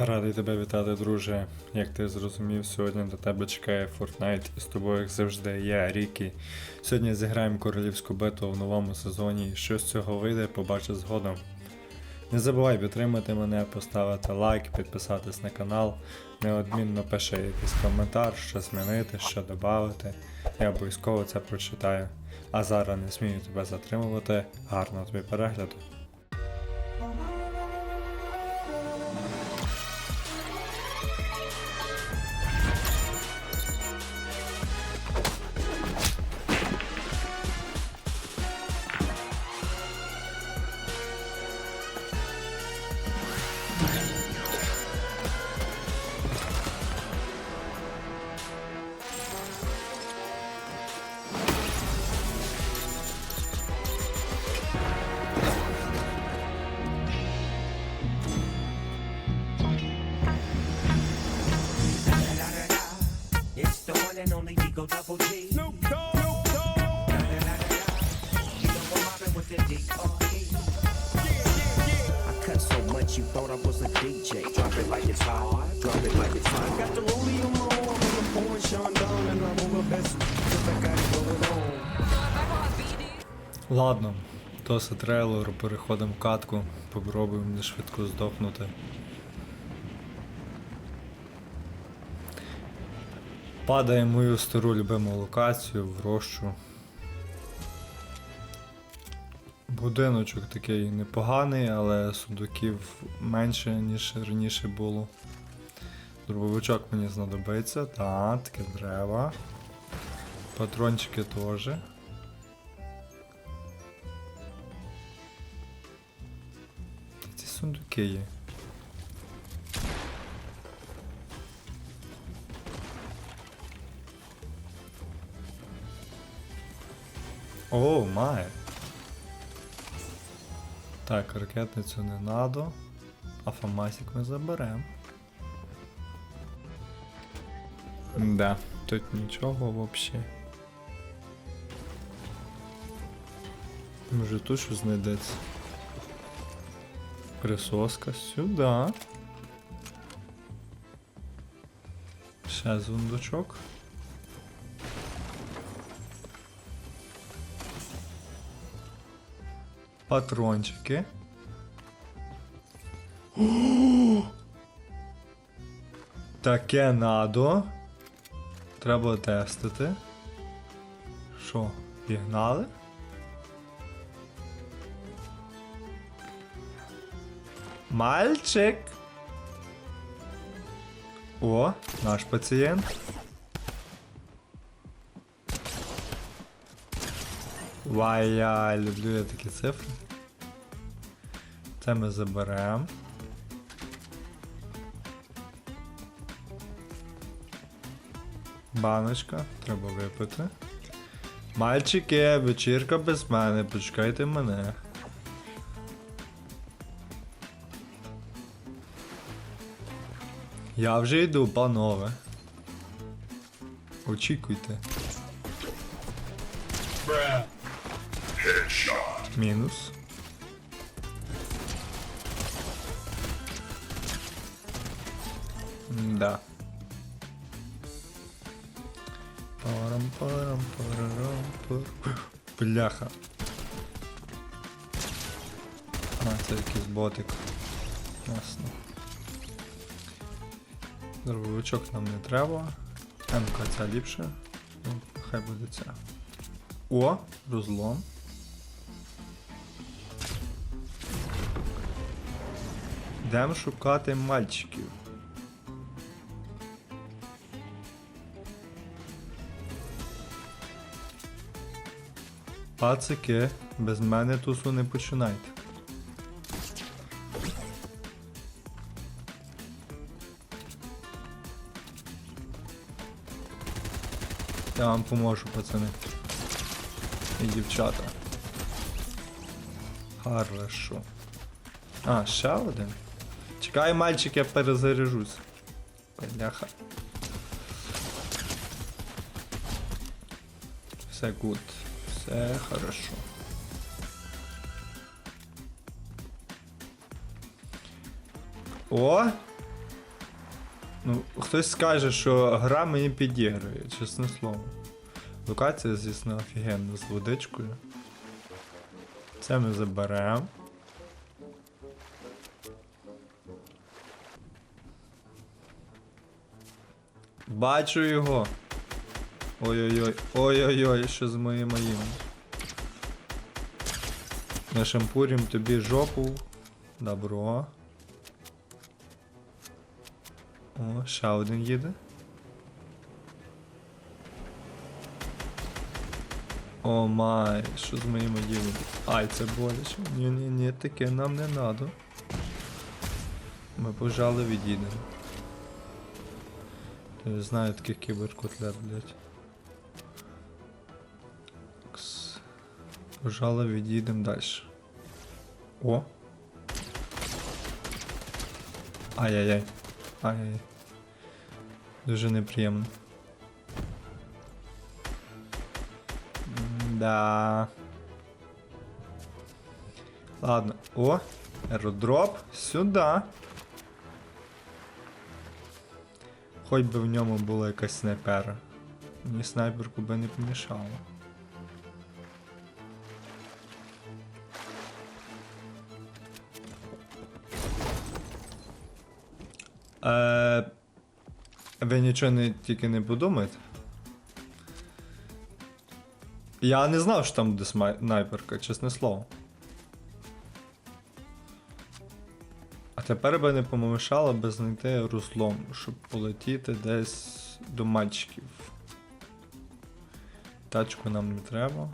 Радий тебе вітати, друже. Як ти зрозумів, сьогодні до тебе чекає Fortnite і з тобою, як завжди, я, Рікі. Сьогодні зіграємо королівську битву в новому сезоні, що з цього вийде, побачиш згодом. Не забувай підтримати мене, поставити лайк, підписатись на канал, неодмінно пиши якийсь коментар, що змінити, що додати. Я обов'язково це прочитаю. А зараз не смію тебе затримувати. Гарного тобі перегляду. Thought I was a DJ. Drop it like it's hot. Drop it like it's hot. Got the rollie on my arm I'm pouring Sean down and I'm over best cause I got it going on. Ладно, досить трейлеру, переходимо в катку, попробуємо не швидко здохнути. Падає мою стару любиму локацію в рощу. Будиночок такий непоганий, але сундуків менше, ніж раніше було. Дробовичок мені знадобиться. Так, таке дерева. Патрончики теж. Ці сундуки є? О, має. Так, ракетницю не надо. А фамасик ми заберемо. Да, тут нічого вообще. Може тут що знайдеться? Присоска сюди. Ще зундучок. Патрончики. Таке надо. Треба тестити. Що, пігнали? Мальчик. О, наш пацієнт. Вай, я люблю я такі цифри. Це ми заберемо. Баночка, треба випити. Мальчики, вечірка без мене, почекайте мене. Я вже йду, панове. Очікуйте. Мінус. Да. Парам парам парарам пар. Бляха. А, це якийсь ботик. Ясно. Дробовичок нам не треба. МК ця ліпше. Хай буде ця. О, розлом. Йдемо шукати мальчиків. Пацики, без мене тусу не починайте. Я вам поможу, пацани. І дівчата. Хорошо. А, ще один. Чекай, мальчик, я перезаряжусь. Бляха. Все гуд. Все хорошо. О! Ну, хтось скаже, що гра мені підігрує, чесне слово. Локація, звісно, офігенна з водичкою. Це ми заберемо. Бачу його. Ой-ой-ой, ой-ой-ой, що з моїм моїм. Нашампурім тобі жопу. Добро. О, ще один їде. О май, що з моїм ділом? Ай, це боляче. Ні, ні, ні, таке нам не надо. Ми пожали відійдемо. Я не знаю таких кіберкотлет, блять. Кс. Пожали відійдемо далі. О! Ай-яй-яй. Ай-яй. Дуже неприємно. Да. Ладно. О, аеродроп. Сюди. Хоч би в ньому була якась снайпера. Мені снайперку би не помішало. Е, ви нічого не, тільки не подумаєте? Я не знав, що там буде снайперка, чесне слово. Тепер би не помішало би знайти руслом, щоб полетіти десь до мальчиків. Тачку нам не треба.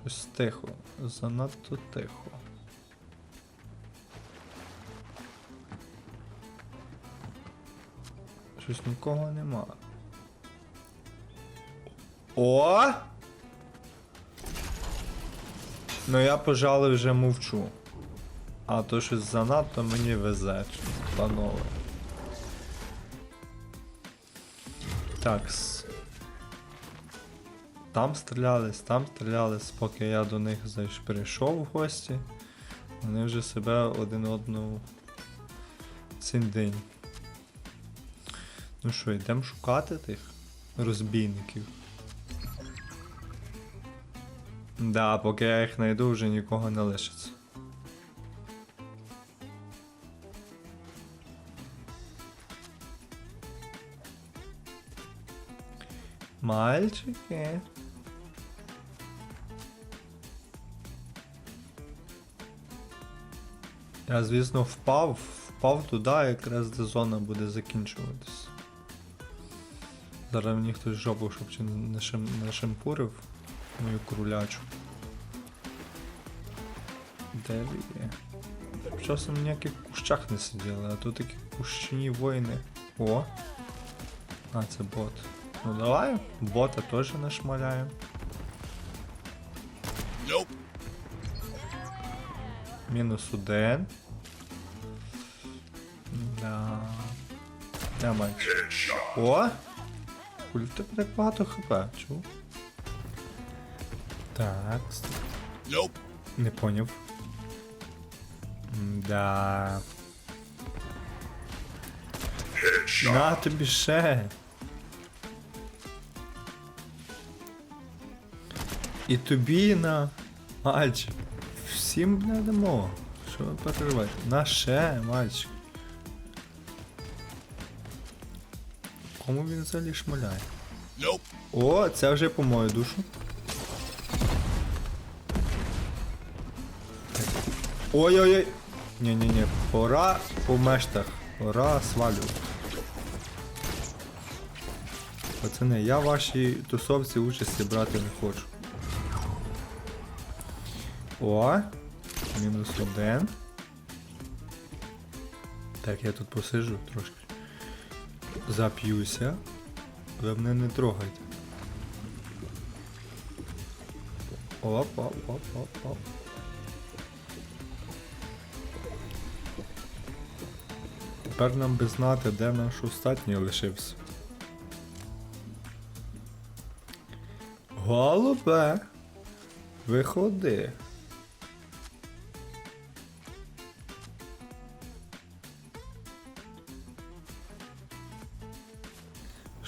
Щось тихо. Занадто тихо. Щось нікого нема. О! Ну я, пожалуй, вже мовчу. А то щось занадто мені везе, панове. Такс. Там стрілялись, там стрілялись, поки я до них зайш прийшов в гості. Вони вже себе один одного циндень. Ну що, йдемо шукати тих розбійників. Да, поки я їх знайду, вже нікого не лишиться. Мальчики. Я, звісно, впав, впав туди, якраз де зона буде закінчуватись. Зараз мені хтось жопу, щоб чи не, шим, не мою крулячу. Де є? Часом ніяких кущах не сиділи, а тут такі кущині воїни. О! А, це бот. Ну давай, бота теж нашмаляємо. Мінус один. Да. Майже. О! Куль в тебе так багато хп, чув? Так. Не поняв. Да. На тобі ще. І тобі на. Мальчик. Всім не дамо. Що ви переживаєте? На ще, мальчик. Кому він взагалі шмаляє? О, це вже по мою душу. Ой-ой-ой. Ні-ні-ні, пора по мештах. Пора свалю. Пацани, я вашій тусовці участі брати не хочу. О, мінус один. Так, я тут посиджу трошки. Зап'юся. Ви мене не трогайте. Оп, оп, оп, оп, оп. Тепер нам би знати, де наш остатній лишився. Голубе, виходи.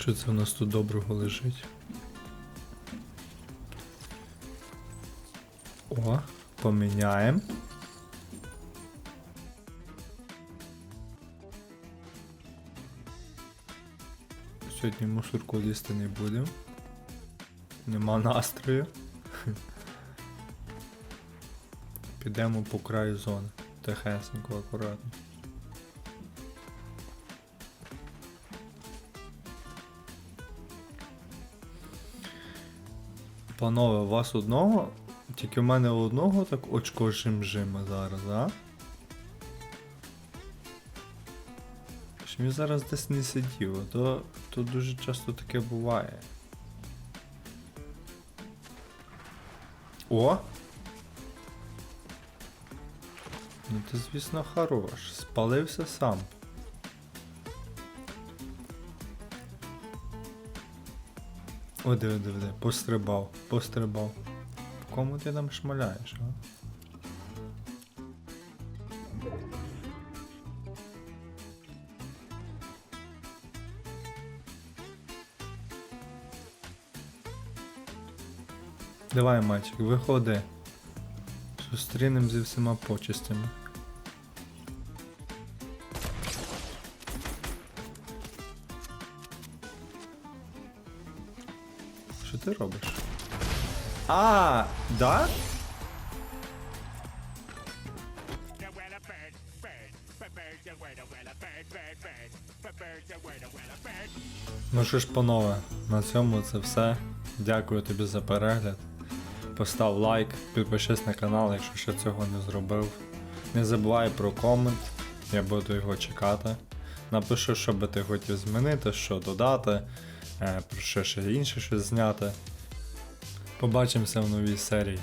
Що це у нас тут доброго лежить? О, поміняємо. Сьогодні мусорку лізти не будемо. Нема настрою. Підемо по краю зони. Тихесенько, акуратно. Панове, у вас одного? Тільки в мене одного так очко жим-жима зараз, а? Щоб він зараз десь не сидів, а то, то дуже часто таке буває. О! Ну ти, звісно, хорош. Спалився сам. О, диви, диви, диви, пострибав, пострибав. Кому ти там шмаляєш, а? Давай, мальчик, виходи. Зустрінем зі всіма почестями. Word, well, a bird. Ну що ж, панове, на цьому це все. Дякую тобі за перегляд. Постав лайк, підпишись на канал, якщо ще цього не зробив. Не забувай про комент, я буду його чекати. Напиши, що би ти хотів змінити, що додати, про що ще інше щось зняти. Побачимося в новій серії.